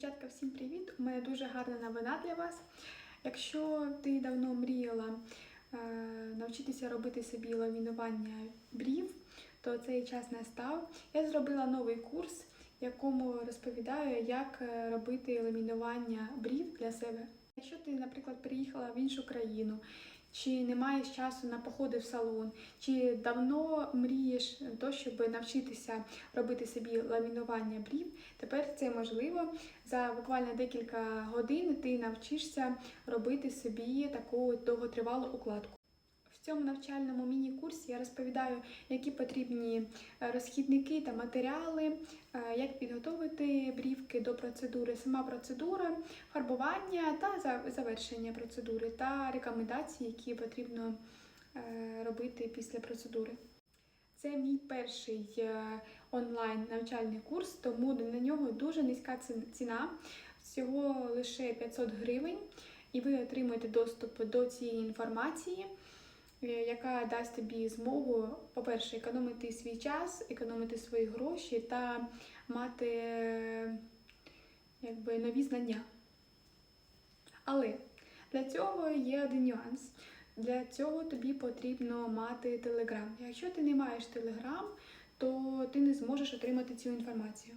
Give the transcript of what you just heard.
Дівчатка, всім привіт! У мене дуже гарна новина для вас. Якщо ти давно мріяла е, навчитися робити собі ламінування брів, то цей час настав. Я зробила новий курс, в якому розповідаю, як е, робити ламінування брів для себе. Якщо ти, наприклад, переїхала в іншу країну, чи не маєш часу на походи в салон, чи давно мрієш то, щоб навчитися робити собі ламінування брів, тепер це можливо. За буквально декілька годин ти навчишся робити собі таку довготривалу укладку. Цьому навчальному міні-курсі я розповідаю, які потрібні е, розхідники та матеріали, е, як підготовити брівки до процедури, сама процедура, фарбування та завершення процедури та рекомендації, які потрібно е, робити після процедури. Це мій перший онлайн навчальний курс, тому на нього дуже низька ціна, всього лише 500 гривень, і ви отримаєте доступ до цієї інформації, яка дасть тобі змогу, по-перше, економити свій час, економити свої гроші та мати е, якби, нові знання. Але для цього є один нюанс. Для цього тобі потрібно мати телеграм. Якщо ти не маєш телеграм, то ти не зможеш отримати цю інформацію.